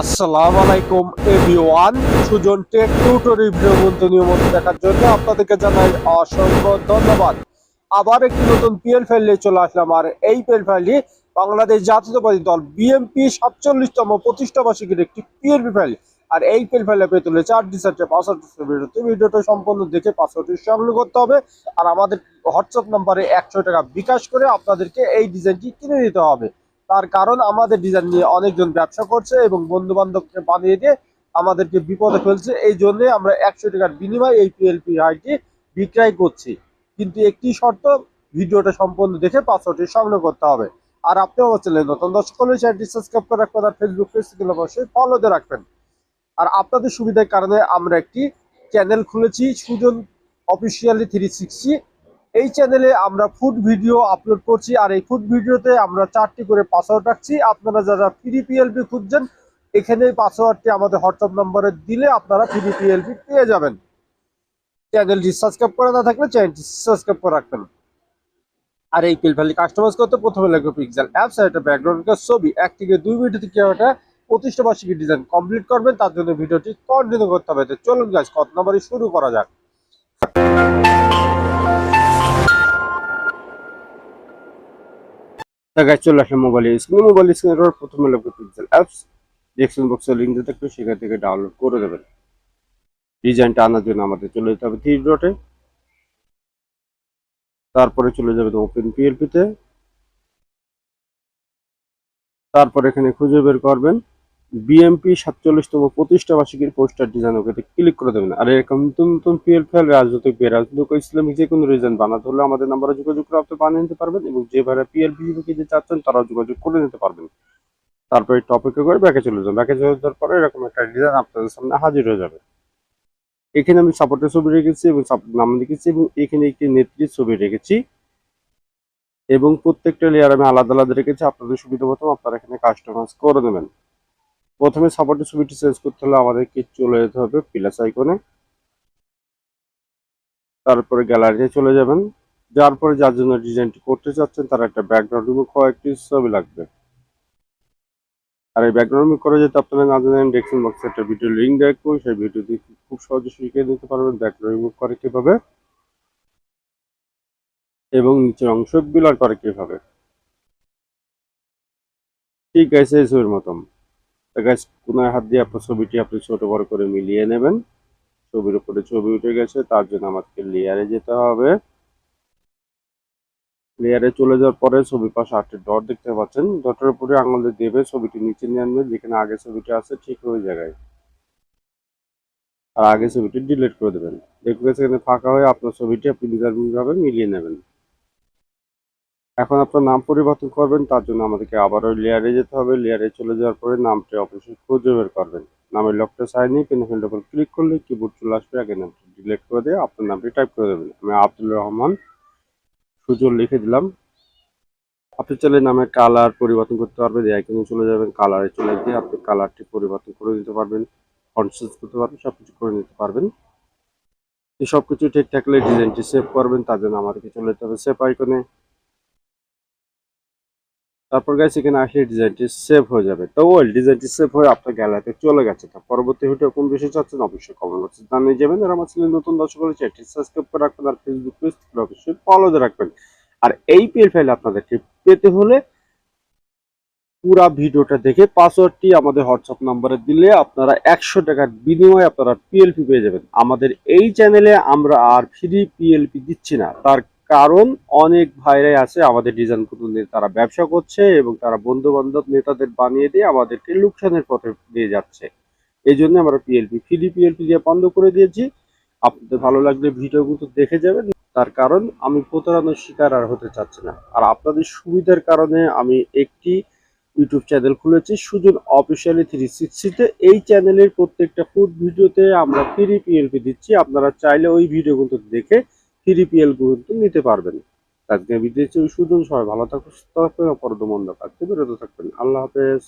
আসসালামু আলাইকুম, everyone. Sujan tech tutor review বন্ধু নিয়মিত দেখার জন্য আপনাদেরকে জানাই অসংখ্য ধন্যবাদ। আবার একটি নতুন পিএল ফাইল নিয়ে চলে আসলাম, আর এই পিএল ফাইলটি বাংলাদেশ জাতীয়তাবাদী দল বিএমপি সাতচল্লিশতম প্রতিষ্ঠা বার্ষিকীর একটি পিএলপি ফাইল আর এই পিএল ফাইলে পেয়ে তুলে চার ডিসেন্টে পাসওয়ার্ড ভিডিওতে। ভিডিওটা সম্পূর্ণ দেখে পাসওয়ার্ডটি সংগ্রহ করতে হবে। আর আমাদের হোয়াটসঅ্যাপ নাম্বারে একশো টাকা বিকাশ করে আপনাদেরকে এই ডিজাইনটি কিনে দিতে হবে। তার কারণ আমাদের ডিজাইন নিয়ে অনেকজন ব্যবসা করছে এবং বন্ধু বান্ধবকে বানিয়ে দিয়ে আমাদেরকে বিপদে ফেলছে। এই জন্য আমরা একশো টাকার বিনিময়ে এই পিএলপি আইটি বিক্রয় করছি। কিন্তু একটি শর্ত, ভিডিওটা সম্পূর্ণ দেখে পাসওয়ার্ডটি সংগ্রহ করতে হবে। আর আপনি আমার চ্যানেল নতুন দর্শক হলে চ্যানেলটি সাবস্ক্রাইব করে রাখবেন আর ফেসবুক পেজগুলো অবশ্যই ফলোতে রাখবেন। আর আপনাদের সুবিধার কারণে আমরা একটি চ্যানেল খুলেছি, সুজন অফিসিয়ালি থ্রি সিক্সটি এই চ্যানেলে আমরা ফুড ভিডিও আপলোড করছি, আর এই ফুড ভিডিওতে আমরা চারটি করে পাসওয়ার্ড রাখছি। আপনারা যারা ফ্রি পিএলপি খুঁজছেন এখানে এই পাসওয়ার্ডটি আমাদের হোয়াটসঅ্যাপ নম্বরে দিলে আপনারা ফ্রি পিএলপি পেয়ে যাবেন। চ্যানেলটি সাবস্ক্রাইব করে না থাকলে চ্যানেলটি সাবস্ক্রাইব করে রাখবেন। আর এই পিল ভ্যালি কাস্টমাইজ করতে প্রথমে লাগবে পিক্সেল অ্যাপস আর একটা ব্যাকগ্রাউন্ডের ছবি। এক থেকে দুই মিনিট থেকে একটা প্রতিষ্ঠা ডিজাইন কমপ্লিট করবেন, তার জন্য ভিডিওটি কন্টিনিউ করতে হবে। চলুন গাছ কত নম্বরে শুরু করা যাক। গাছ চলে মোবাইল মোবাইল প্রথমে অ্যাপস সেখান থেকে ডাউনলোড করে দেবেন। ডিজাইনটা আনার জন্য আমাদের চলে যেতে হবে তারপরে চলে যাবেন ওপেন পিএলপিতে তারপর এখানে খুঁজে বের করবেন। বিএমপি সাতচল্লিশতম প্রতিষ্ঠা বার্ষিকীর পোস্টার ডিজাইন ওকে ক্লিক করে দেবেন। আর এরকম নতুন নতুন পিএলপিএল রাজনৈতিক রাজনৈতিক ইসলামিক যে কোনো রিজন বানাতে হলে আমাদের নাম্বারে যোগাযোগ করে আপনি বানিয়ে নিতে পারবেন এবং যে ভাড়া পিএলপি কিনতে চাচ্ছেন তারাও যোগাযোগ করে নিতে পারবেন। তারপরে টপিকে করে ব্যাকে চলে যাবেন ব্যাকে চলে যাওয়ার পরে এরকম একটা ডিজাইন আপনাদের সামনে হাজির হয়ে যাবে। এখানে আমি সাপোর্টের ছবি রেখেছি এবং নাম লিখেছি এবং এখানে একটি নেত্রীর ছবি রেখেছি। এবং প্রত্যেকটা লেয়ার আমি আলাদা আলাদা রেখেছি। আপনাদের সুবিধা মতো আপনারা এখানে কাস্টমাইজ করে নেবেন। প্রথমে সাপোর্টের ছবিটি চেঞ্জ করতে হলে আমাদেরকে চলে যেতে হবে প্লাস আইকনে তারপরে গ্যালারিতে চলে যাবেন। যার পরে যার জন্য ডিজাইনটি করতে চাচ্ছেন, তার একটা ব্যাকগ্রাউন্ড রিমুভ হওয়া একটি ছবি লাগবে। আর এই ব্যাকগ্রাউন্ড রিমুভ করে যেতে আপনারা না জানেন ডেক্সন বক্সে একটা ভিডিও লিঙ্ক দেখব সেই ভিডিওটি খুব সহজে শিখিয়ে নিতে পারবেন ব্যাকগ্রাউন্ড রিমুভ করে কীভাবে এবং নিচের অংশ বিলার করে কীভাবে। ঠিক আছে, এই ছবির মতন। গাছ কোনায় হাত দিয়ে আপনার ছবিটি আপনি ছোট বড় করে মিলিয়ে নেবেন। ছবির উপরে ছবি উঠে গেছে, তার জন্য আমাদেরকে লেয়ারে যেতে হবে। লেয়ারে চলে যাওয়ার পরে ছবির পাশে আটটি ডট দেখতে পাচ্ছেন। ডটের উপরে আঙুল দেবে, ছবিটি নিচে নিয়ে আনবে, যেখানে আগে ছবিটি আছে ঠিক ওই জায়গায়। আর আগে ছবিটি ডিলিট করে দেবেন। দেখবে সেখানে ফাঁকা হয়ে আপনার ছবিটি আপনি ভাবে মিলিয়ে নেবেন। এখন আপনার নাম পরিবর্তন করবেন, তার জন্য আমাদেরকে আবারও লেয়ারে যেতে হবে। লেয়ারে চলে যাওয়ার পরে নামটি অবশ্যই খুঁজে বের করবেন। নামের লকটা সাইনি পেন্সিল ডবল ক্লিক করলে কিবোর্ড চলে আসবে। আগে নামটি ডিলিট করে দিয়ে আপনার নামটি টাইপ করে দেবেন। আমি আব্দুল রহমান, সুজন লিখে দিলাম। আপনি চাইলে নামের কালার পরিবর্তন করতে পারবেন আইকনে চলে যাবেন কালারে চলে গিয়ে আপনি কালারটি পরিবর্তন করে দিতে পারবেন কনসেন্স করতে পারবেন সব কিছু করে নিতে পারবেন। সব কিছু ঠিক থাকলে ডিজাইনটি সেভ করবেন, তার জন্য আমাদেরকে চলে যেতে হবে সেভ আইকনে তারপর গাইছে এখানে আসলে ডিজাইনটি সেভ হয়ে যাবে। তো ওয়েল ডিজাইনটি সেভ হয়ে আপনার গ্যালারিতে চলে গেছে। তা পরবর্তী ভিডিও কোন বিষয়ে চাচ্ছেন অবশ্যই কমেন্ট বক্সে জানিয়ে যাবেন। আর আমার চ্যানেল নতুন দর্শক হলে চ্যানেলটি সাবস্ক্রাইব করে রাখবেন আর ফেসবুক পেজ অবশ্যই ফলোতে রাখবেন। আর এই পিএল ফাইল আপনাদেরকে পেতে হলে পুরা ভিডিওটা দেখে পাসওয়ার্ডটি আমাদের হোয়াটসঅ্যাপ নাম্বারে দিলে আপনারা একশো টাকার বিনিময়ে আপনারা পিএলপি পেয়ে যাবেন। আমাদের এই চ্যানেলে আমরা আর ফ্রি পিএলপি দিচ্ছি না। তার কারণ অনেক ভাইরাই আছে, আমাদের ডিজাইনগুলো নিয়ে তারা ব্যবসা করছে এবং তারা বন্ধু বান্ধব নেতাদের বানিয়ে দিয়ে আমাদেরকে লোকসানের পথে দিয়ে যাচ্ছে। এই জন্য আমরা পিএলপি ফ্রি পিএলপি দিয়ে বন্ধ করে দিয়েছি। আপনাদের ভালো লাগলে ভিডিওগুলো দেখে যাবেন। তার কারণ আমি প্রতারণার শিকার আর হতে চাচ্ছি না। আর আপনাদের সুবিধার কারণে আমি একটি ইউটিউব চ্যানেল খুলেছি, সুজন অফিসিয়ালি থ্রি সিক্সটিতে এই চ্যানেলের প্রত্যেকটা ফুড ভিডিওতে আমরা ফ্রি পিএলপি দিচ্ছি। আপনারা চাইলে ওই ভিডিওগুলো দেখে ফ্রি পিএল কিন্তু নিতে পারবেন। আজকে বিদেশে সুদন সবাই ভালো থাকুন মন্দ থাকতে বিরত থাকবেন আল্লাহ হাফেজ।